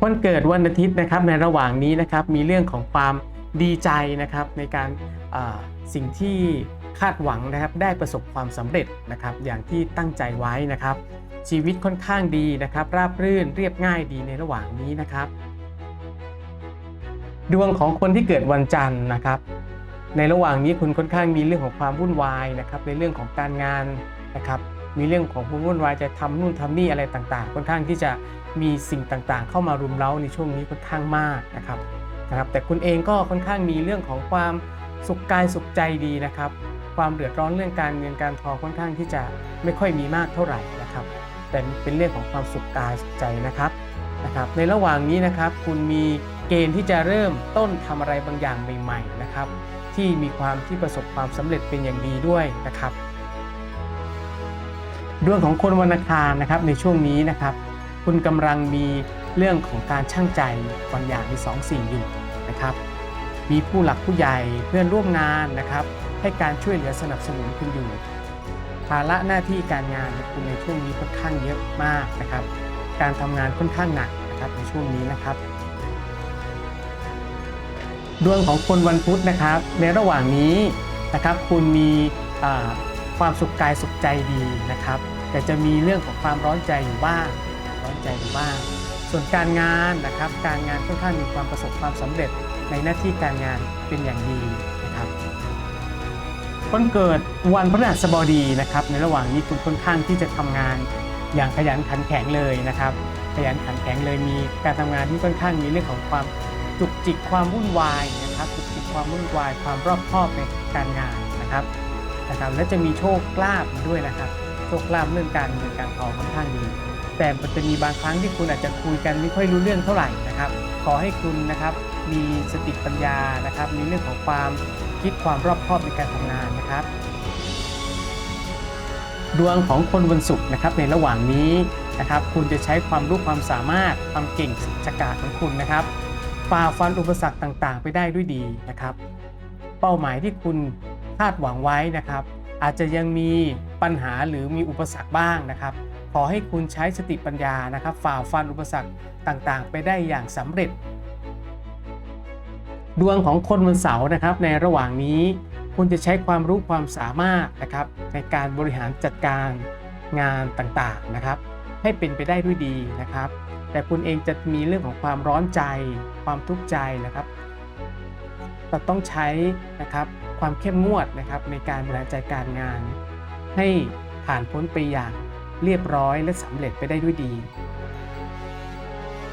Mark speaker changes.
Speaker 1: คนเกิดวันอาทิตย์นะครับในระหว่างนี้นะครับมีเรื่องของความดีใจนะครับในการสิ่งที่คาดหวังนะครับได้ประสบความสำเร็จนะครับอย่างที่ตั้งใจไว้นะครับ ชีวิตค่อนข้างดีนะครับ ราบรื่นเรียบง่ายดีในระหว่างนี้นะครับ ดวงของคนที่เกิดวันจันทร์นะครับ ในระหว่างนี้คุณค่อนข้างมีเรื่องของความวุ่นวายนะครับในเรื่องของการงานนะครับ มีเรื่องของความวุ่นวายจะทำนู่นทำนี่อะไรต่างๆ ค่อนข้างที่จะมีสิ่งต่างๆ เข้ามารุมเร้าในช่วงนี้ค่อนข้างมากนะครับนะครับ แต่คุณเองก็ค่อนข้างมีเรื่องของความสุขกายสุขใจดีนะครับ ความเดือดร้อนเรื่องการเงินการทองค่อนข้างที่จะไม่ค่อยมีมากเท่าไหร่นะครับ แต่เป็นเรื่องของความสุขกายสุขใจนะครับนะครับ ในระหว่างนี้นะครับคุณมีเกณฑ์ที่จะเริ่มต้นทำอะไรบางอย่างใหม่ ๆนะครับ ที่มีความที่ประสบความสำเร็จเป็นอย่างดีด้วยนะครับ ดวงของคนวันอังคารนะครับในช่วงนี้นะครับ คุณกำลังมีเรื่องของการช่างใจบางอย่างมีสองสิ่งอยู่นะครับ มีผู้หลักผู้ใหญ่เพื่อนร่วมงานนะครับ ให้การช่วยเหลือสนับสนุนคุณอยู่ ภาระหน้าที่การงานของคุณในช่วงนี้ค่อนข้างเยอะมากนะครับ การทำงานค่อนข้างหนักนะครับในช่วงนี้นะครับดวงของคนวันพุธนะครับ ในระหว่างนี้นะครับ คุณมีอ่า ความสุขกายสุขใจดีนะครับ แต่จะมีเรื่องของความร้อนใจอยู่บ้างร้อนใจอยู่บ้าง ส่วนการงานนะครับ การงานค่อนข้างมีความประสบความสำเร็จในหน้าที่การงานเป็นอย่างดีนะครับคนเกิดวันพฤหัสบดีนะครับ ในระหว่างนี้คุณค่อนข้างที่จะทำงานอย่างขยันขันแข็งเลยนะครับ ขยันขันแข็งเลยมีการทำงานที่ค่อนข้างมีเรื่องของความจุกจิกความวุ่นวายนะครับจุกจิกความวุ่นวาย ความรอบคอบในการงานนะครับ นะครับและจะมีโชคลาภด้วยนะครับ โชคลาภเรื่องการเงินการทองค่อนข้างดีแต่มันจะมีบางครั้งที่คุณอาจจะคุยกันไม่ค่อยรู้เรื่องเท่าไหร่นะครับ ขอให้คุณนะครับมีสติปัญญานะครับมีเรื่องของความคิดความรอบคอบในการทำงานนะครับ ดวงของคนวันศุกร์นะครับในระหว่างนี้นะครับคุณจะใช้ความรู้ความสามารถความเก่งฉกาจของคุณนะครับฝ่าฟันอุปสรรคต่างๆ ไปได้ด้วยดีนะครับ เป้าหมายที่คุณ คาดหวังไว้นะครับ อาจจะยังมีปัญหาหรือมีอุปสรรคบ้างนะครับ ขอให้คุณใช้สติปัญญานะครับ ฝ่าฟันอุปสรรคต่างๆ ไปได้อย่างสำเร็จ ดวงของคนวันเสาร์นะครับ ในระหว่างนี้คุณจะใช้ความรู้ความสามารถนะครับ ในการบริหารจัดการงานต่างๆนะครับ ให้เป็นไปได้ด้วยดีนะครับ แต่คุณเองจะมีเรื่องของความร้อนใจ ความทุกข์ใจนะครับเราต้องใช้นะครับ ความเข้มงวดนะครับในการบริหารจัดการงาน ให้ผ่านพ้นไปอย่างเรียบร้อยและสำเร็จไปได้ด้วยดี